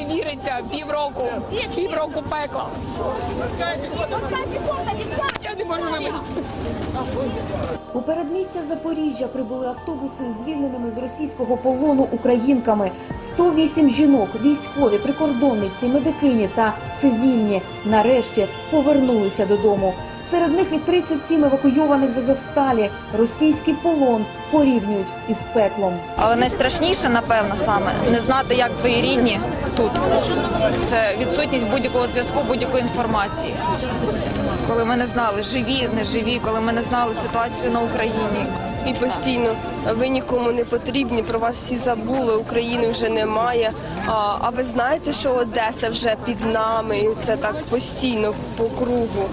не віриться. Півроку. Півроку пекла. Я не можу вибачити. У передмістя Запоріжжя прибули автобуси з звільненими з російського полону українками. 108 жінок, військові, прикордонниці, медикині та цивільні нарешті повернулися додому. Серед них і 37 евакуйованих з Азовсталі. Російський полон порівнюють із пеклом. Але найстрашніше, напевно, саме не знати, як твої рідні тут. Це відсутність будь-якого зв'язку, будь-якої інформації. Коли ми не знали, живі, не живі, коли ми не знали ситуацію на Україні. І постійно ви нікому не потрібні, про вас всі забули, України вже немає. А, а ви знаєте, що Одеса вже під нами, і це так постійно по кругу.